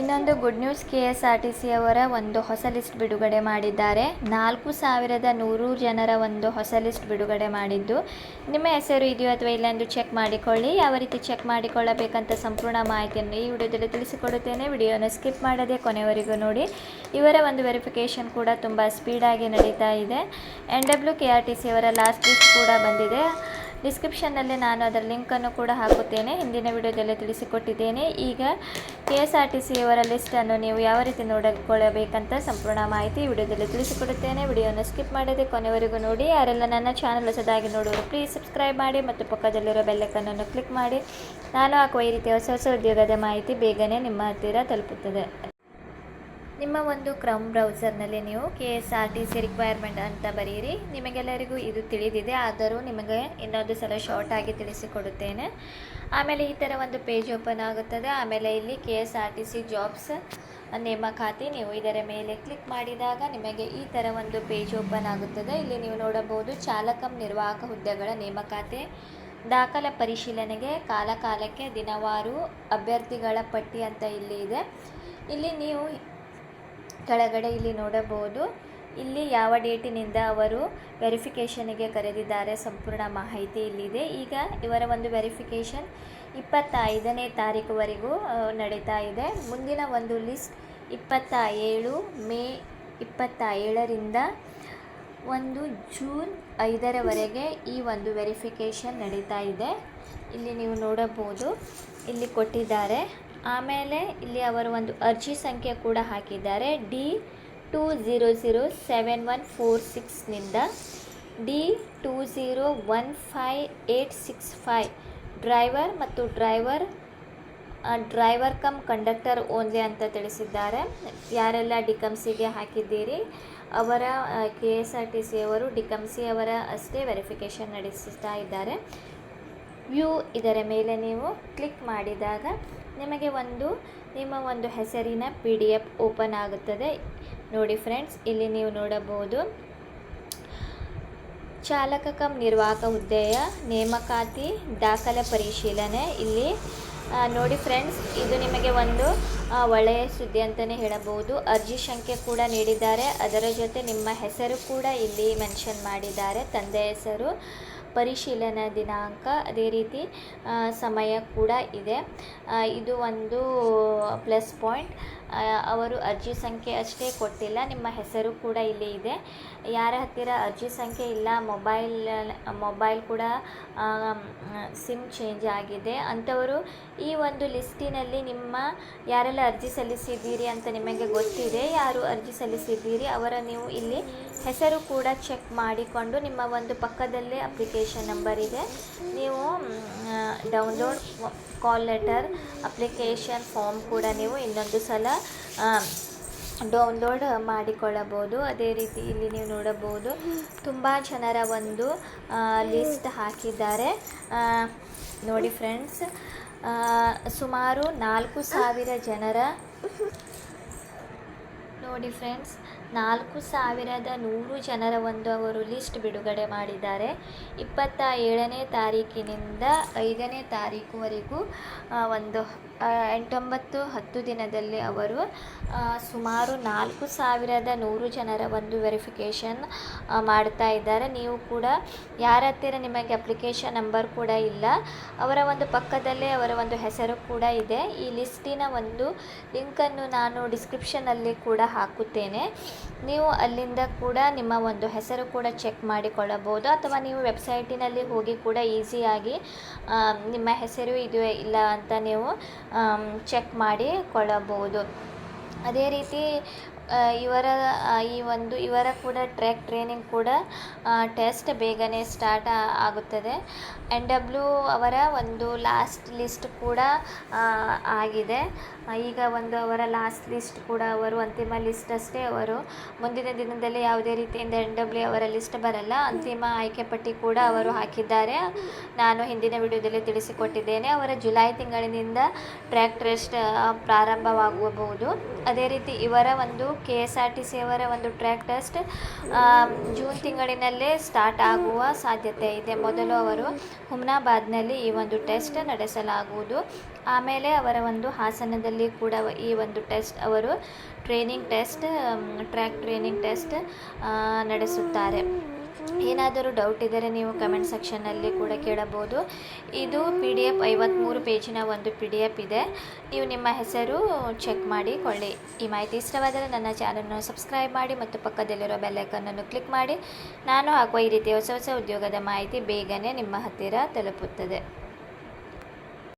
ಇನ್ನೊಂದು good news K S R T C ಅವರ ಒಂದು ಹೊಸ ಲಿಸ್ಟ್ ಬಿಡುಗಡೆ ಮಾಡಿದ್ದಾರೆ. ನಾಲ್ಕು ಸಾವಿರದ ನೂರು ಜನರ ಒಂದು ಹೊಸ ಲಿಸ್ಟ್ ಬಿಡುಗಡೆ ಮಾಡಿದ್ದು. ನಿಮ್ಮ ಹೆಸರು ಇದೆಯೋ ಅಥವಾ ಇಲ್ಲ ಎಂದು ಚೆಕ್ ಮಾಡಿಕೊಳ್ಳಿ. ಯಾವ ರೀತಿ ಚೆಕ್ ಮಾಡಿಕೊಳ್ಳಬೇಕಂತ ಸಂಪೂರ್ಣ ಮಾಹಿತಿಯನ್ನು ಈ ವಿಡಿಯೋದಲ್ಲಿ ತಿಳಿಸಿಕೊಡುತ್ತೇನೆ. ವಿಡಿಯೋನ ಸ್ಕಿಪ್ ಮಾಡದೆ ಕೊನೆವರೆಗೂ ನೋಡಿ. ಇವರ ಒಂದು ವೆರಿಫಿಕೇಷನ್ ಕೂಡ ತುಂಬ ಸ್ಪೀಡಾಗಿ ನಡೀತಾ ಇದೆ. N W K R T C ಅವರ ಲಾಸ್ಟ್ ಲಿಸ್ಟ್ ಕೂಡ ಬಂದಿದೆ. ಡಿಸ್ಕ್ರಿಪ್ಷನ್ನಲ್ಲಿ ನಾನು ಅದರ ಲಿಂಕನ್ನು ಕೂಡ ಹಾಕುತ್ತೇನೆ. ಹಿಂದಿನ ವಿಡಿಯೋದಲ್ಲಿ ತಿಳಿಸಿಕೊಟ್ಟಿದ್ದೇನೆ. ಈಗ K S R T C ಅವರ ಲಿಸ್ಟನ್ನು ನೀವು ಯಾವ ರೀತಿ ನೋಡಿಕೊಳ್ಳಬೇಕಂತ ಸಂಪೂರ್ಣ ಮಾಹಿತಿ ವಿಡಿಯೋದಲ್ಲಿ ತಿಳಿಸಿಕೊಡುತ್ತೇನೆ. ವಿಡಿಯೋನ ಸ್ಕಿಪ್ ಮಾಡದೆ ಕೊನೆವರೆಗೂ ನೋಡಿ. ಯಾರೆಲ್ಲ ನನ್ನ ಚಾನಲ್ ಹೊಸದಾಗಿ ನೋಡುವರು ಪ್ಲೀಸ್ ಸಬ್ಸ್ಕ್ರೈಬ್ ಮಾಡಿ ಮತ್ತು ಪಕ್ಕದಲ್ಲಿರೋ ಬೆಲ್ಲೈಕನ್ನನ್ನು ಕ್ಲಿಕ್ ಮಾಡಿ. ನಾನು ಹಾಕುವ ಈ ರೀತಿಯ ಹೊಸ ಹೊಸ ಉದ್ಯೋಗದ ಮಾಹಿತಿ ಬೇಗನೆ ನಿಮ್ಮ ಹತ್ತಿರ ತಲುಪುತ್ತದೆ. ನಿಮ್ಮ ಒಂದು ಕ್ರಮ್ ಬ್ರೌಸರ್ನಲ್ಲಿ ನೀವು K S R T C requirement ಅಂತ ಬರೆಯಿರಿ ನಿಮಗೆಲ್ಲರಿಗೂ ಇದು ತಿಳಿದಿದೆ. ಆದರೂ ನಿಮಗೆ ಇನ್ನೊಂದು ಸಲ ಶಾರ್ಟ್ ಆಗಿ ತಿಳಿಸಿಕೊಡುತ್ತೇನೆ. ಆಮೇಲೆ ಈ ಥರ ಒಂದು ಪೇಜ್ ಓಪನ್ ಆಗುತ್ತದೆ. ಆಮೇಲೆ ಇಲ್ಲಿ K S R T C jobs ನೇಮಕಾತಿ ನೀವು ಇದರ ಮೇಲೆ ಕ್ಲಿಕ್ ಮಾಡಿದಾಗ ನಿಮಗೆ ಈ ಥರ ಒಂದು ಪೇಜ್ ಓಪನ್ ಆಗುತ್ತದೆ. ಇಲ್ಲಿ ನೀವು ನೋಡಬಹುದು ಚಾಲಕಂ ನಿರ್ವಾಹಕ ಹುದ್ದೆಗಳ ನೇಮಕಾತಿ ದಾಖಲೆ ಪರಿಶೀಲನೆಗೆ, ಕಾಲಕಾಲಕ್ಕೆ ದಿನವಾರು ಅಭ್ಯರ್ಥಿಗಳ ಪಟ್ಟಿ ಅಂತ ಇಲ್ಲಿ ಇದೆ. ಇಲ್ಲಿ ನೀವು ಕೆಳಗಡೆ ಇಲ್ಲಿ ನೋಡಬಹುದು. ಇಲ್ಲಿ ಯಾವ ಡೇಟಿನಿಂದ ಅವರು ವೆರಿಫಿಕೇಷನಿಗೆ ಕರೆದಿದ್ದಾರೆ ಸಂಪೂರ್ಣ ಮಾಹಿತಿ ಇಲ್ಲಿದೆ. ಈಗ ಇವರ ಒಂದು ವೆರಿಫಿಕೇಷನ್ ಇಪ್ಪತ್ತೈದನೇ ತಾರೀಕುವರೆಗೂ ನಡೀತಾ ಇದೆ. ಮುಂದಿನ ಒಂದು ಲಿಸ್ಟ್ ಇಪ್ಪತ್ತ ಏಳು ಮೇ ಇಪ್ಪತ್ತ ಏಳರಿಂದ ಒಂದು ಜೂನ್ ಐದರವರೆಗೆ ಈ ಒಂದು ವೆರಿಫಿಕೇಷನ್ ನಡೀತಾ ಇದೆ. ಇಲ್ಲಿ ನೀವು ನೋಡಬಹುದು, ಇಲ್ಲಿ ಕೊಟ್ಟಿದ್ದಾರೆ. ಆಮೇಲೆ ಇಲ್ಲಿ ಅವರು ಒಂದು ಅರ್ಜಿ ಸಂಖ್ಯೆ ಕೂಡ ಹಾಕಿದ್ದಾರೆ. D two zero zero seven one four ಸಿಕ್ಸ್ನಿಂದ D two zero one five eight six five driver ಮತ್ತು driver driver cum conductor only ಅಂತ ತಿಳಿಸಿದ್ದಾರೆ. ಯಾರೆಲ್ಲ ಡಿಕಮ್ಸಿಗೆ ಹಾಕಿದ್ದೀರಿ? ಅವರ K S R T C ಅವರು ಡಿಕಮ್ಸಿ ಅವರ ಅಷ್ಟೇ ವೆರಿಫಿಕೇಷನ್ ನಡೆಸುತ್ತಾ ಇದ್ದಾರೆ. ವ್ಯೂ ಇದರ ಮೇಲೆ ನೀವು ಕ್ಲಿಕ್ ಮಾಡಿದಾಗ ನಿಮಗೆ ಒಂದು, ನಿಮ್ಮ ಒಂದು ಹೆಸರಿನ ಪಿ ಡಿ ಎಫ್ ಓಪನ್ ಆಗುತ್ತದೆ. ನೋಡಿ ಫ್ರೆಂಡ್ಸ್ ಇಲ್ಲಿ ನೀವು ನೋಡಬಹುದು ಚಾಲಕ ಕಮ್ ನಿರ್ವಾಹಕ ಹುದ್ದೆಯ ನೇಮಕಾತಿ ದಾಖಲೆ ಪರಿಶೀಲನೆ. ಇಲ್ಲಿ ನೋಡಿ ಫ್ರೆಂಡ್ಸ್ ಇದು ನಿಮಗೆ ಒಂದು ಒಳ್ಳೆಯ ಸುದ್ದಿ ಅಂತಲೇ ಹೇಳಬಹುದು. ಅರ್ಜಿ ಸಂಖ್ಯೆ ಕೂಡ ನೀಡಿದ್ದಾರೆ. ಅದರ ಜೊತೆ ನಿಮ್ಮ ಹೆಸರು ಕೂಡ ಇಲ್ಲಿ ಮೆನ್ಷನ್ ಮಾಡಿದ್ದಾರೆ. ತಂದೆ ಹೆಸರು ಪರಿಶೀಲನಾ ದಿನಾಂಕ ಅದೇ ರೀತಿ ಸಮಯ ಕೂಡ ಇದೆ. ಇದು ಒಂದು ಪ್ಲಸ್ ಪಾಯಿಂಟ್. ಅವರು ಅರ್ಜಿ ಸಂಖ್ಯೆ ಅಷ್ಟೇ ಕೊಟ್ಟಿಲ್ಲ, ನಿಮ್ಮ ಹೆಸರು ಕೂಡ ಇಲ್ಲಿ ಇದೆ. ಯಾರ ಹತ್ತಿರ ಅರ್ಜಿ ಸಂಖ್ಯೆ ಇಲ್ಲ, ಮೊಬೈಲ್ ಮೊಬೈಲ್ ಕೂಡ ಸಿಮ್ ಚೇಂಜ್ ಆಗಿದೆ. ಅಂಥವರು ಈ ಒಂದು ಲಿಸ್ಟಿನಲ್ಲಿ ನಿಮ್ಮ ಯಾರೆಲ್ಲ ಅರ್ಜಿ ಸಲ್ಲಿಸಿದ್ದೀರಿ ಅಂತ ನಿಮಗೆ ಗೊತ್ತಿದೆ, ಯಾರು ಅರ್ಜಿ ಸಲ್ಲಿಸಿದ್ದೀರಿ ಅವರ ನೀವು ಇಲ್ಲಿ ಹೆಸರು ಕೂಡ ಚೆಕ್ ಮಾಡಿಕೊಂಡು ನಿಮ್ಮ ಒಂದು ಪಕ್ಕದಲ್ಲೇ ಅಪ್ಲಿಕೇಶನ್ ನಂಬರ್ ಇದೆ. ನೀವು download call letter application form ಕೂಡ ನೀವು ಇನ್ನೊಂದು ಸಲ ಡೌನ್ಲೋಡ್ ಮಾಡಿಕೊಳ್ಳಬಹುದು. ಅದೇ ರೀತಿ ಇಲ್ಲಿ ನೀವು ನೋಡಬಹುದು, ತುಂಬ ಜನರ ಒಂದು ಲಿಸ್ಟ್ ಹಾಕಿದ್ದಾರೆ. ನೋಡಿ ಫ್ರೆಂಡ್ಸ್ ಸುಮಾರು ನಾಲ್ಕು ಸಾವಿರ ಜನರ, ನೋಡಿ ಫ್ರೆಂಡ್ಸ್ ನಾಲ್ಕು ಸಾವಿರದ ನೂರು ಜನರ ಒಂದು ಅವರು ಲಿಸ್ಟ್ ಬಿಡುಗಡೆ ಮಾಡಿದ್ದಾರೆ. ಇಪ್ಪತ್ತ ಏಳನೇ ತಾರೀಕಿನಿಂದ ಐದನೇ ತಾರೀಕುವರೆಗೂ ಒಂದು ಎಂಟೊಂಬತ್ತು ಹತ್ತು ದಿನದಲ್ಲಿ ಅವರು ಸುಮಾರು ನಾಲ್ಕು ಸಾವಿರದ ನೂರು ಜನರ ಒಂದು ವೆರಿಫಿಕೇಷನ್ ಮಾಡ್ತಾ ಇದ್ದಾರೆ. ನೀವು ಕೂಡ ಯಾರ ಹತ್ತಿರ ನಿಮಗೆ ಅಪ್ಲಿಕೇಶನ್ ನಂಬರ್ ಕೂಡ ಇಲ್ಲ, ಅವರ ಒಂದು ಪಕ್ಕದಲ್ಲೇ ಅವರ ಒಂದು ಹೆಸರು ಕೂಡ ಇದೆ. ಈ ಲಿಸ್ಟಿನ ಒಂದು ಲಿಂಕನ್ನು ನಾನು ಡಿಸ್ಕ್ರಿಪ್ಷನಲ್ಲಿ ಕೂಡ ಹಾಕುತ್ತೇನೆ. ನೀವು ಅಲ್ಲಿಂದ ಕೂಡ ನಿಮ್ಮ ಒಂದು ಹೆಸರು ಕೂಡ ಚೆಕ್ ಮಾಡಿಕೊಳ್ಳಬಹುದು ಅಥವಾ ನೀವು ವೆಬ್ಸೈಟಿನಲ್ಲಿ ಹೋಗಿ ಕೂಡ ಈಸಿಯಾಗಿ ನಿಮ್ಮ ಹೆಸರು ಇದೆಯೋ ಇಲ್ಲ ಅಂತ ನೀವು ಚೆಕ್ ಮಾಡಿಕೊಳ್ಳಬಹುದು. ಅದೇ ರೀತಿ ಇವರ ಈ ಒಂದು, ಇವರ ಕೂಡ ಟ್ರ್ಯಾಕ್ ಟ್ರೈನಿಂಗ್ ಕೂಡ ಟೆಸ್ಟ್ ಬೇಗನೆ ಸ್ಟಾರ್ಟ್ ಆಗುತ್ತದೆ. ಎನ್ ಡಬ್ಲ್ಯೂ ಅವರ ಒಂದು ಲಾಸ್ಟ್ ಲಿಸ್ಟ್ ಕೂಡ ಆಗಿದೆ. ಈಗ ಒಂದು ಅವರ ಲಾಸ್ಟ್ ಲಿಸ್ಟ್ ಕೂಡ ಅವರು ಅಂತಿಮ ಲಿಸ್ಟ್ ಅಷ್ಟೇ ಅವರು. ಮುಂದಿನ ದಿನದಲ್ಲಿ ಯಾವುದೇ ರೀತಿಯಿಂದ ಎನ್ ಡಬ್ಲ್ಯೂ ಅವರ ಲಿಸ್ಟ್ ಬರಲ್ಲ. ಅಂತಿಮ ಆಯ್ಕೆ ಪಟ್ಟಿ ಕೂಡ ಅವರು ಹಾಕಿದ್ದಾರೆ. ನಾನು ಹಿಂದಿನ ವಿಡಿಯೋದಲ್ಲಿ ತಿಳಿಸಿಕೊಟ್ಟಿದ್ದೇನೆ. ಅವರ ಜುಲೈ ತಿಂಗಳಿನಿಂದ ಟ್ರ್ಯಾಕ್ ಟ್ರೆಸ್ಟ್ ಪ್ರಾರಂಭವಾಗಬಹುದು. ಅದೇ ರೀತಿ ಇವರ ಒಂದು K S R T C ಅವರ ಒಂದು ಟ್ರ್ಯಾಕ್ ಟೆಸ್ಟ್ ಜೂನ್ ತಿಂಗಳಿನಲ್ಲೇ ಸ್ಟಾರ್ಟ್ ಆಗುವ ಸಾಧ್ಯತೆ ಇದೆ. ಮೊದಲು ಅವರು ಹುಮ್ನಾಬಾದ್ನಲ್ಲಿ ಈ ಒಂದು ಟೆಸ್ಟ್ ನಡೆಸಲಾಗುವುದು. ಆಮೇಲೆ ಅವರ ಒಂದು ಹಾಸನದಲ್ಲಿ ಕೂಡ ಈ ಒಂದು ಟೆಸ್ಟ್ ಅವರು training test track training test ನಡೆಸುತ್ತಾರೆ. ಏನಾದರೂ ಡೌಟ್ ಇದ್ದರೆ ನೀವು ಕಮೆಂಟ್ ಸೆಕ್ಷನ್ನಲ್ಲಿ ಕೂಡ ಕೇಳಬಹುದು. ಇದು ಪಿ ಡಿ ಎಫ್ ಐವತ್ತ್ಮೂರು ಪೇಜಿನ ಒಂದು ಪಿ ಡಿ ಎಫ್ ಇದೆ. ನೀವು ನಿಮ್ಮ ಹೆಸರು ಚೆಕ್ ಮಾಡಿಕೊಳ್ಳಿ ಈ ಮಾಹಿತಿ ಇಷ್ಟವಾದರೆ ನನ್ನ ಚಾನಲ್ನ ಸಬ್ಸ್ಕ್ರೈಬ್ ಮಾಡಿ ಮತ್ತು ಪಕ್ಕದಲ್ಲಿರೋ ಬೆಲ್ಲೈಕನ್ನನ್ನು ಕ್ಲಿಕ್ ಮಾಡಿ. ನಾನು ಹಾಕುವ ಈ ರೀತಿಯ ಹೊಸ ಹೊಸ ಉದ್ಯೋಗದ ಮಾಹಿತಿ ಬೇಗನೆ ನಿಮ್ಮ ಹತ್ತಿರ ತಲುಪುತ್ತದೆ.